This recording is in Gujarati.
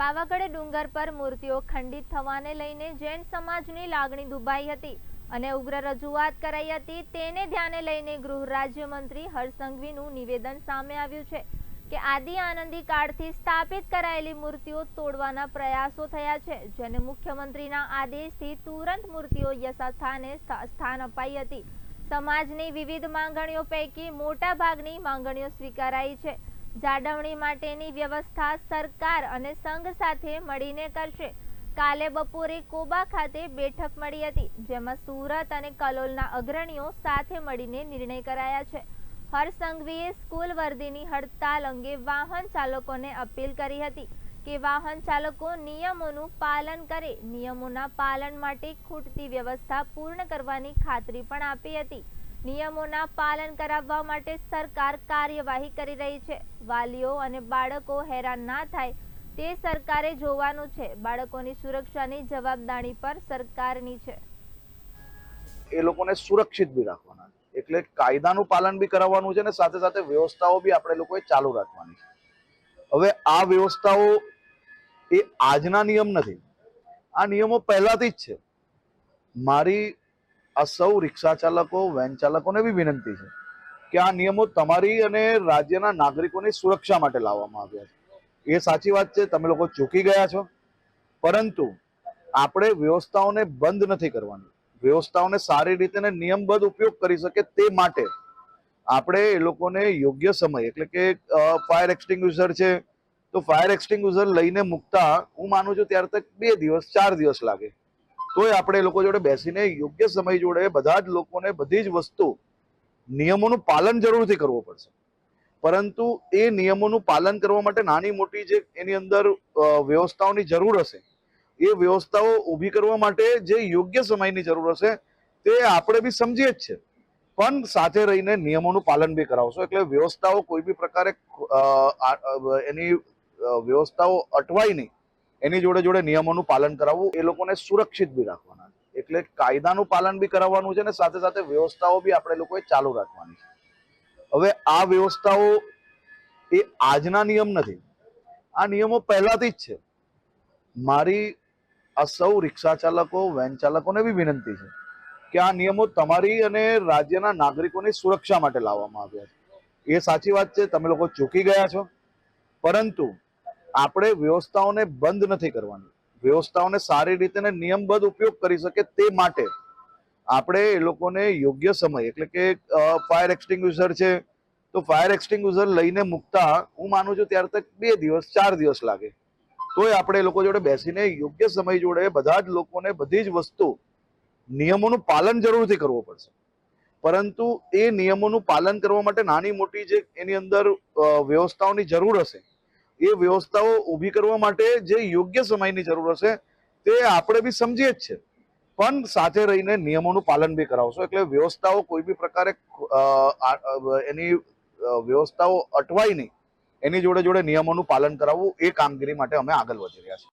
પાવાગઢ ડુંગર પર મૂર્તિઓ ખંડિત થવાને લઈને જૈન સમાજની લાગણી દુભાઈ હતી અને ઉગ્ર રજૂઆત કરાઈ હતી. તેને ધ્યાને લઈને ગૃહ રાજ્યમંત્રી હરસંઘવીનું નિવેદન સામે આવ્યું છે કે આદિ આનંદી કાળથી સ્થાપિત કરાયેલી મૂર્તિઓ તોડવાના પ્રયાસો થયા છે, જેને મુખ્યમંત્રીના આદેશથી તુરંત મૂર્તિઓ યથાસ્થાને સ્થાન અપાઈ હતી. સમાજની વિવિધ માંગણીઓ પૈકી મોટા ભાગની માંગણીઓ સ્વીકારાઈ છે. જાળવણી માટેની વ્યવસ્થા સરકાર અને સંઘ સાથે મળીને કરશે. કાલે બપોરે કોબા ખાતે બેઠક મળી હતી, જેમાં સુરત અને કલોલના અગ્રણીઓ સાથે મળીને નિર્ણય કરાયા છે. હર્ષ સંઘવીએ સ્કૂલ વર્દીની હડતાલ અંગે વાહન ચાલકોને અપીલ કરી હતી કે વાહન ચાલકો નિયમોનું પાલન કરે, નિયમોના પાલન માટે ખૂટતી વ્યવસ્થા પૂર્ણ કરવાની ખાતરી પણ આપી હતી. નિયમોના પાલન કરાવવા માટે સરકાર કાર્યવાહી કરી રહી છે. વાલીઓ અને બાળકો હેરાન ના થાય તે સરકારે જોવાનું છે. બાળકોની સુરક્ષાની જવાબદારી પર સરકારની છે. એ લોકોને સુરક્ષિત બી રાખવાના. એટલે કાયદાનું પાલન બી કરાવવાનું છે અને સાથે સાથે વ્યવસ્થાઓ બી આપણે લોકોએ ચાલુ રાખવાની હવે આ વ્યવસ્થાઓ એ આજના નિયમ નથી. આ નિયમો પહેલાથી જ છે. મારી આ સૌ રિક્ષા ચાલકો, વેન ચાલકોને બી વિનંતી છે કે આ નિયમો તમારી અને રાજ્યના નાગરિકોની સુરક્ષા માટે લાવવામાં આવ્યા છે. એ સાચી વાત છે, તમે લોકો ચૂકી ગયા છો. પરંતુ આપણે વ્યવસ્થાઓને બંધ નથી કરવાની. વ્યવસ્થાઓને સારી રીતે અને નિયમબદ્ધ ઉપયોગ કરી શકે તે માટે આપણે એ લોકોને યોગ્ય સમય, એટલે કે ફાયર એક્સટિંગ્યુઝર છે. તો ફાયર એક્સટિંગ્યુઝર લઈને મૂકતા, હું માનું છું, ત્યારે તક બે દિવસ, ચાર દિવસ લાગે. તોય આપણે લોકો જોડે બેસીને યોગ્ય સમય જોડે બધા જ લોકોને બધી જ વસ્તુ નિયમોનું પાલન જરૂરથી કરવું પડશે. પરંતુ એ નિયમોનું પાલન કરવા માટે નાની મોટી જે એની અંદર વ્યવસ્થાઓની જરૂર હશે, એ વ્યવસ્થાઓ ઊભી કરવા માટે જે યોગ્ય સમયની જરૂર હશે તે આપણે બી સમજીએ જ છે. પણ સાથે રહીને નિયમોનું પાલન બી કરાવશો. એટલે વ્યવસ્થાઓ કોઈ બી પ્રકારે એની વ્યવસ્થાઓ અટવાય નહીં. એની જોડે જોડે નિયમોનું પાલન કરાવવું, એ લોકોને સુરક્ષિત બી રાખવાના. એટલે કાયદાનું પાલન બી કરાવવાનું છે અને સાથે સાથે વ્યવસ્થાઓ બી આપણે લોકોએ ચાલુ રાખવાની છે. હવે આ વ્યવસ્થાઓ એ આજના નિયમ નથી. આ નિયમો પહેલાથી જ છે. મારી આ સૌ રિક્ષા ચાલકો, વેન ચાલકોને બી વિનંતી છે કે આ નિયમો તમારી અને રાજ્યના નાગરિકોની સુરક્ષા માટે લાવવામાં આવ્યા છે. એ સાચી વાત છે, તમે લોકો ચૂકી ગયા છો. પરંતુ આપણે વ્યવસ્થાઓને બંધ નથી કરવાની. વ્યવસ્થાઓને સારી રીતે નિયમબદ્ધ ઉપયોગ કરી શકે તે માટે આપણે એ લોકોને યોગ્ય સમય, એટલે કે ફાયર એક્સટિંગ્યુઝર છે, તો ફાયર એક્સટિંગ્યુઝર લઈને મૂકતા હું માનું છું ત્યાર તક બે દિવસ, ચાર દિવસ લાગે. તોય આપણે એ લોકો જોડે બેસીને યોગ્ય સમય જોડે બધા જ લોકોને બધી જ વસ્તુ નિયમોનું પાલન જરૂરથી કરવું પડશે. પરંતુ એ નિયમોનું પાલન કરવા માટે નાની મોટી જે એની અંદર વ્યવસ્થાઓની જરૂર હશે એ વ્યવસ્થાઓ ઊભી કરવા માટે જે યોગ્ય સમયની જરૂર હશે, તે આપણે બી સમજીએ જ છે. પણ સાથે રહીને નિયમોનું પાલન બી કરાવશો. એટલે વ્યવસ્થાઓ કોઈ બી પ્રકારે એની વ્યવસ્થાઓ અટવાય નહીં. એની જોડે જોડે નિયમોનું પાલન કરાવવું એ કામગીરી માટે અમે આગળ વધી રહ્યા છીએ.